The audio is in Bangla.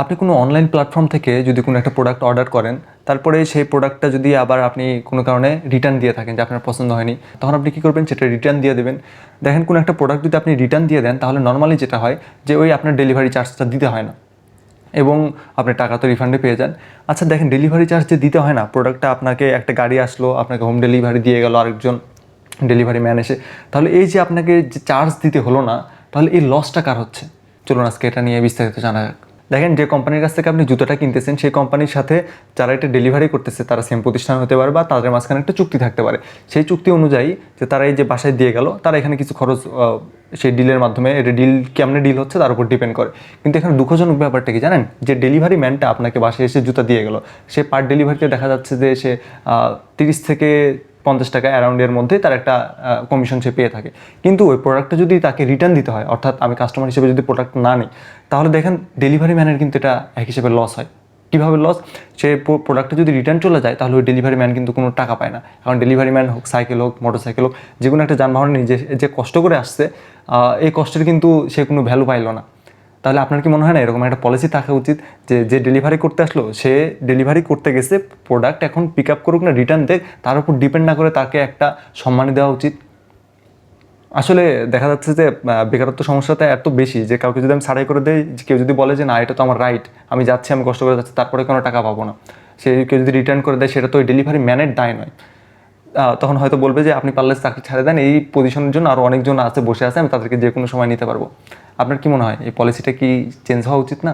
আপনি কোনো অনলাইন প্ল্যাটফর্ম থেকে যদি কোনো একটা প্রোডাক্ট অর্ডার করেন, তারপরে সেই প্রোডাক্টটা যদি আবার আপনি কোনো কারণে রিটার্ন দিয়ে থাকেন যে আপনার পছন্দ হয়নি, তখন আপনি কী করবেন? সেটা রিটার্ন দিয়ে দেবেন। দেখেন, কোনো একটা প্রোডাক্ট যদি আপনি রিটার্ন দিয়ে দেন, তাহলে নর্মালি যেটা হয় যে ওই আপনার ডেলিভারি চার্জটা দিতে হয় না এবং আপনি টাকা তো রিফান্ডে পেয়ে যান। আচ্ছা দেখেন ডেলিভারি চার্জ যে দিতে হয় না প্রোডাক্টটা আপনাকে একটা গাড়ি আসলো, আপনাকে হোম ডেলিভারি দিয়ে গেল আরেকজন ডেলিভারি ম্যান এসে, তাহলে এই যে আপনাকে যে চার্জ দিতে হলো না, তাহলে এই লসটা কার হচ্ছে? চলুন আজকে এটা নিয়ে বিস্তারিত জানা যাক। দেখেন, যে কোম্পানির কাছ থেকে আপনি জুতোটা কিনতেছেন, সেই কোম্পানির সাথে যারা এটা ডেলিভারি করতেছে, তারা সেম প্রতিষ্ঠান হতে পারে বা তাদের মাঝখানে একটা চুক্তি থাকতে পারে। সেই চুক্তি অনুযায়ী যে তারা এই যে বাসায় দিয়ে গেল, তারা এখানে কিছু খরচ সেই ডিলের মাধ্যমে, এটা ডিল কেমনে ডিল হচ্ছে তার উপর ডিপেন্ড করে। কিন্তু এখানে দুঃখজনক ব্যাপারটা কি জানেন? যে ডেলিভারি ম্যানটা আপনাকে বাসায় এসে জুতা দিয়ে গেল। সে পার ডেলিভারিতে দেখা যাচ্ছে যে সে তিরিশ থেকে পঞ্চাশ টাকা অ্যারাউন্ডের মধ্যে তার একটা কমিশন সে পেয়ে থাকে। কিন্তু ওই প্রোডাক্টটা যদি তাকে রিটার্ন দিতে হয়, অর্থাৎ আমি কাস্টমার হিসেবে যদি প্রোডাক্ট না নিই, তাহলে দেখেন ডেলিভারি ম্যানের কিন্তু এটা এক হিসেবে লস হয়। কীভাবে লস সে প্রোডাক্টটা যদি রিটার্ন চলে যায়, তাহলে ওই ডেলিভারি ম্যান কিন্তু কোনো টাকা পায় না। কারণ ডেলিভারি ম্যান হোক সাইকেল হোক মোটর সাইকেল হোক যে কোনো একটা যানবাহন যে যে কষ্ট করে আসছে এই কষ্টের কিন্তু সে কোনো ভ্যালু পাইলো না। তাহলে আপনার কি মনে হয় না এরকম একটা পলিসি থাকা উচিত যে যে ডেলিভারি করতে আসলো, সে ডেলিভারি করতে গেছে প্রোডাক্ট এখন পিক আপ করুক না রিটার্ন দেখ তার উপর ডিপেন্ড না করে তাকে একটা সম্মানী দেওয়া উচিত? আসলে দেখা যাচ্ছে যে বেকারত্ব সমস্যাটা এত বেশি যে, কাউকে যদি আমি ছাড়াই করে দেই কেউ যদি বলে যে, না, এটা তো আমার রাইট আমি যাচ্ছি, আমি কষ্ট করে যাচ্ছি, তারপরে কোনো টাকা পাবো না। সে কেউ যদি রিটার্ন করে দেয়, সেটা তো ওই ডেলিভারি ম্যানের দায় নয়। তখন হয়তো বলবে যে আপনি পারলে চাকরি ছাড়ে দেন। এই পজিশনের জন্য আরও অনেকজন আছে, বসে আছে, আমি তাদেরকে যে কোনো সময় নিতে পারব। আপনার কি মনে হয়? এই পলিসিটা কি চেঞ্জ হওয়া উচিত না?